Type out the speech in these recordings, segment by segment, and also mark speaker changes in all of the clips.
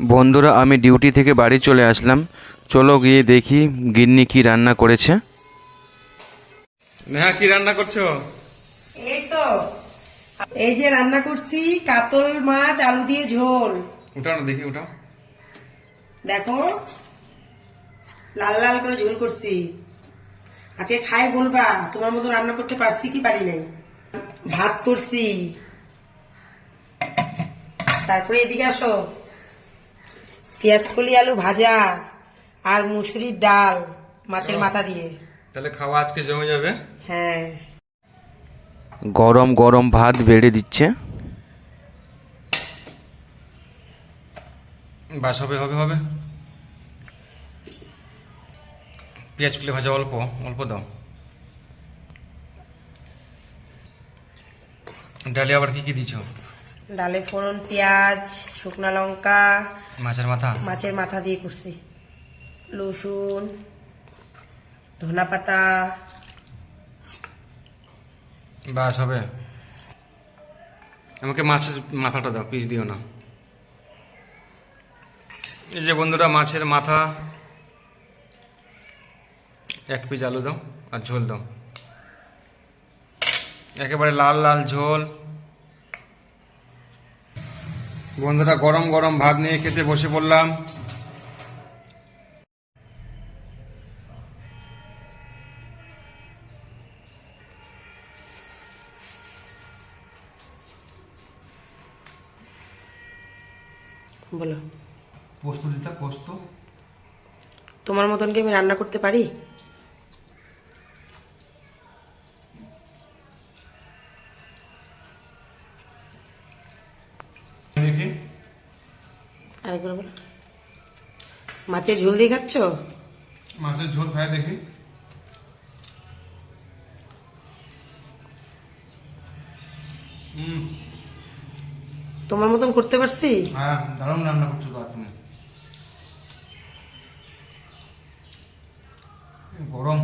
Speaker 1: বন্ধুরা আমি ডিউটি থেকে বাড়ি চলে আসলাম। চলো গিয়ে দেখি গিন্নি কি রান্না করেছে। নেহা কি রান্না করছ?
Speaker 2: এই তো এই যে রান্না করছি কাতল মাছ আলু দিয়ে ঝোল।
Speaker 1: উঠাও না দেখি উঠাও।
Speaker 2: দেখো লাল লাল করে ঝোল করছি। আজকে খাই বলবা তোমার মতো রান্না করতে পারছি কি পারি নাই। ভাত করছি। তারপরে এদিকে আসো। পেঁয়াজ কলি আলু ভাজা আর মুসুরির ডাল মাছের মাথা দিয়ে।
Speaker 1: তাহলে খাওয়া আজকে জমে যাবে?
Speaker 2: হ্যাঁ।
Speaker 1: গরম গরম ভাত বেড়ে দিচ্ছে। বাস হবে হবে হবে। পেঁয়াজ কুলে ভাজা অল্প অল্প দাও। ডালে আবার কি কি দিছ
Speaker 2: ডালে ফোড়ন পেঁয়াজ শুকনা লঙ্কা
Speaker 1: মাছের মাথা।
Speaker 2: মাছের মাথা দিয়ে করছি। রসুন ধনা পাতা।
Speaker 1: বাস হবে। আমাকে মাছের মাথাটা দাও পিস দিও না। এই যে বন্ধুরা মাছের মাথা। এক পিস আলু দাও আর ঝোল দাও। একেবারে লাল লাল ঝোল। বন্ধুরা গরম গরম ভাত নিয়ে খেতে বসে পড়লাম।
Speaker 2: বলো।
Speaker 1: পোস্ত দিতা পোস্ত।
Speaker 2: তোমার মতন কি আমি রান্না করতে পারি?
Speaker 1: দেখি।
Speaker 2: আরেকবার বলো। মাছের ঝোল দিয়ে খাচ্ছ?
Speaker 1: মাছের ঝোল খাই দেখি।
Speaker 2: তোমার মতন করতে পারছি?
Speaker 1: হ্যাঁ দারুণ রান্না করছ তো তুমি গরম।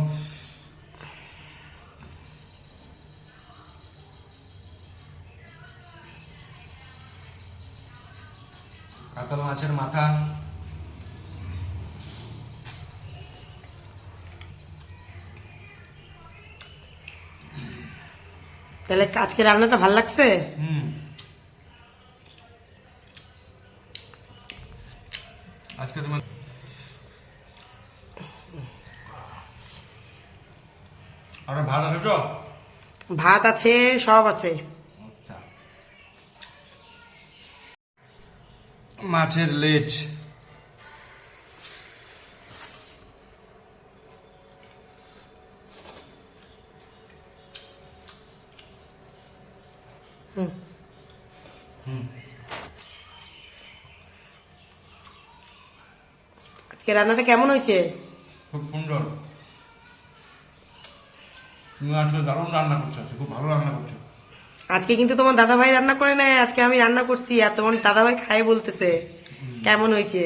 Speaker 1: কাতল মাছের মাথা।
Speaker 2: তাহলে আজকে রান্নাটা ভালো লাগছে?
Speaker 1: হুম। আজকে তোমার আরে ভাত আছে
Speaker 2: ভাত আছে সব আছে।
Speaker 1: মাছের লেজ।
Speaker 2: আজকে রান্নাটা কেমন হয়েছে?
Speaker 1: খুব সুন্দর। তুমি আসলে দারুণ রান্না করছ খুব ভালো রান্না করছ।
Speaker 2: আজকে কিন্তু তোমার দাদা ভাই রান্না করে নাই আজকে আমি রান্না করছি, আর তোমার দাদা ভাই খায় বলতেছে, কেমন হয়েছে?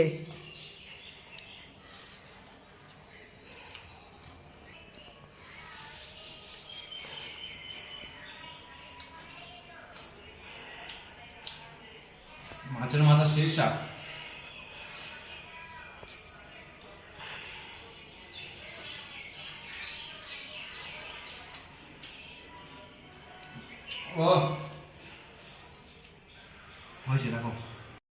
Speaker 1: মাছের মাথা Vâng, 过